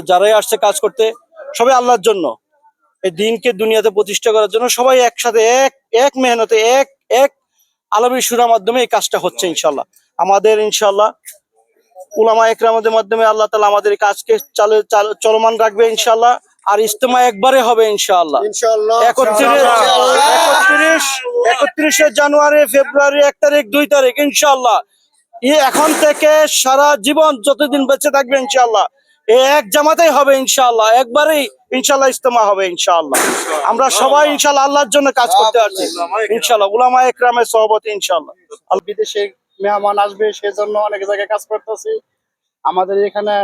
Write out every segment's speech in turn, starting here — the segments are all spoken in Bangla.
যারাই আসছে কাজ করতে সবাই আল্লাহর জন্য। এই দিনকে দুনিয়াতে প্রতিষ্ঠা করার জন্য সবাই একসাথে এক এক মেহনতে এক এক আলমী সুরার মাধ্যমে এই কাজটা হচ্ছে ইনশাল্লাহ আমাদের ইনশাল্লাহ উলামা একরামদের মাধ্যমে আল্লাহ তালা আমাদের এই কাজকে চালু চালু- চলমান রাখবে ইনশাল্লাহ আর ইস্তেমা একবারে হবে ইনশাআল্লাহ। ইনশাআল্লাহ। একত্রিশ একত্রিশ জানুয়ারি ফেব্রুয়ারি এক তারিখ দুই তারিখ ইনশাল্লাহ এখন থেকে সারা জীবন যতদিন বেঁচে থাকবে ইনশাল্লাহ এক জামাতেই হবে ইনশাল্লাহ একবারেই ইনশাল্লাহ ইস্তেমা হবে ইনশাল্লাহ আমরা সবাই ইনশাল্লাহ আল্লাহর জন্য কাজ করতে পারছি ইনশাল্লাহ উলামা একরামের সহবত ইনশাল্লাহ বিদেশে মেহমান আসবে সেজন্য অনেক জায়গায় কাজ করতেছি। আমাদের এখানে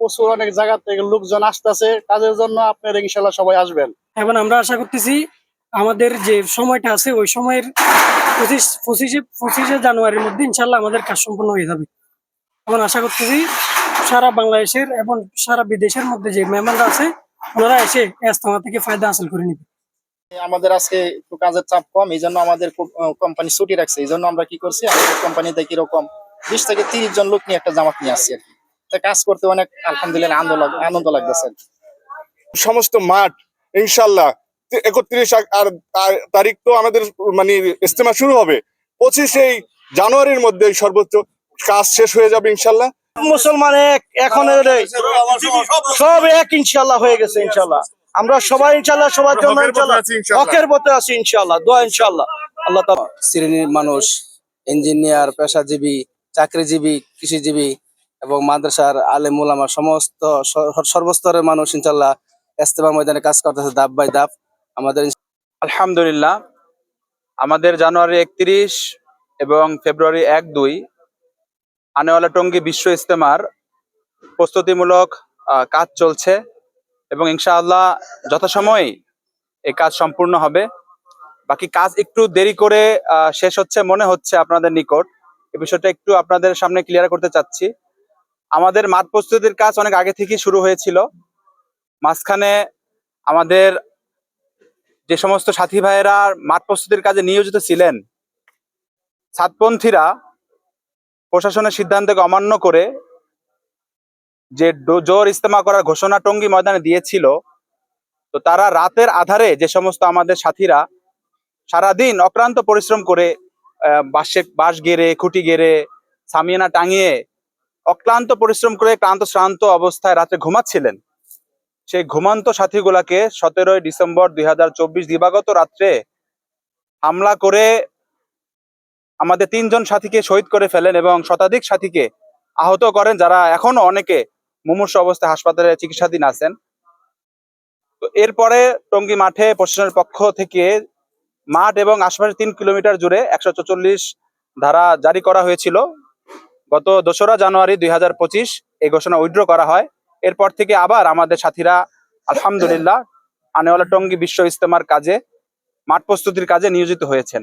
প্রচুর অনেক জায়গা থেকে লোকজন আসতেছে। কাজের জন্য আপনারা ইনশাল্লাহ সবাই আসবেন। এখন আমরা আশা করতেছি আমাদের যে সময়টা আছে ওই সময়ের পঁচিশ পঁচিশে পঁচিশে জানুয়ারির মধ্যে ইনশাল্লাহ আমাদের কাজ সম্পূর্ণ হয়ে যাবে। এখন আশা করতেছি সারা বাংলাদেশের এবং সারা বিদেশের মধ্যে যে মেহমানরা আছে ওনারা এসে এস্তমা থেকে ফায়দা হাসিল করে নিবে। আমাদের আজকে একটু কাজের চাপ কম এই জন্য আমাদের কোম্পানি ছুটি রাখছে। এই জন্য আমরা কি করছি আমাদের কোম্পানিতে কীরকম বিশ থেকে তিরিশ জন লোক নিয়ে একটা জামাত নিয়ে আসছি আর কি। তা কাজ করতে অনেক আলহামদুলিল্লাহ আনন্দ আনন্দ লাগতেছে সমস্ত মাঠ ইনশাল্লাহ একত্রিশ আর তারিখ তো আমাদের মানে ইস্তেমা শুরু হবে। পঁচিশে জানুয়ারির মধ্যে সর্বোচ্চ কাজ শেষ হয়ে যাবে ইনশাল্লাহ মুসলমান এক এখন সব এক ইনশাল্লাহ হয়ে গেছে ইনশাল্লাহ আমরা সবাই ইনশাল্লাহ সবার জন্য হকের পথে আছি ইনশাল্লাহ। দোয়া ইনশাল্লাহ আল্লাহ শ্রেণির মানুষ ইঞ্জিনিয়ার পেশাজীবী চাকরিজীবী কৃষিজীবী এবং মাদ্রাসার আলেম ওলামা সমস্ত সর্বস্তরের মানুষ ইনশাল্লাহ ইস্তেমা ময়দানে কাজ করতেছে ধাপ বাই ধাপ। আমাদের আলহামদুলিল্লাহ আমাদের জানুয়ারি একত্রিশ এবং ফেব্রুয়ারি এক দুই আনেওয়ালা টঙ্গী বিশ্ব ইস্তেমার প্রস্তুতিমূলক কাজ চলছে এবং ইনশাআল্লাহ যথাসময়ে এই কাজ সম্পূর্ণ হবে। বাকি কাজ একটু দেরি করে শেষ হচ্ছে মনে হচ্ছে আপনাদের নিকট। এই বিষয়টা একটু আপনাদের সামনে ক্লিয়ার করতে চাচ্ছি। আমাদের মাঠ প্রস্তুতির কাজ অনেক আগে থেকেই শুরু হয়েছিল। মাঝখানে আমাদের যে সমস্ত সাথী ভাইয়েরা মাঠ প্রস্তুতির কাজে নিয়োজিত ছিলেন সাতপন্থীরা প্রশাসনের সিদ্ধান্তকে অমান্য করে যে জোর ইস্তেমা করার ঘোষণা টঙ্গী ময়দানে দিয়েছিল, তো তারা রাতের আধারে যে সমস্ত আমাদের সাথীরা সারাদিন অক্লান্ত পরিশ্রম করে বাঁশে বাঁশ গেড়ে, খুঁটি গেড়ে, সামিয়ানা টাঙিয়ে অক্লান্ত পরিশ্রম করে ক্লান্ত, শ্রান্ত অবস্থায় রাতে ঘুমাচ্ছিলেন। সেই ঘুমান্ত সাথীগুলাকে সতেরোই ডিসেম্বর দুই হাজার চব্বিশ দিবাগত রাত্রে হামলা করে আমাদের তিনজন সাথীকে শহীদ করে ফেলেন এবং শতাধিক সাথীকে আহত করেন, যারা এখনও অনেকে মুমূর্ষ অবস্থায় হাসপাতালে চিকিৎসাধীন আছেন। তো এরপরে টঙ্গী মাঠে প্রশাসনের পক্ষ থেকে মাঠ এবং আশপাশে তিন কিলোমিটার জুড়ে একশো চল্লিশ ধারা জারি করা হয়েছিল। গত দোসরা জানুয়ারি দুই হাজার পঁচিশ এই ঘোষণা উইড্র করা হয়। এরপর থেকে আবার আমাদের সাথীরা আলহামদুলিল্লাহ আনেওয়ালা টঙ্গী বিশ্ব ইস্তেমার কাজে, মাঠ প্রস্তুতির কাজে নিয়োজিত হয়েছেন।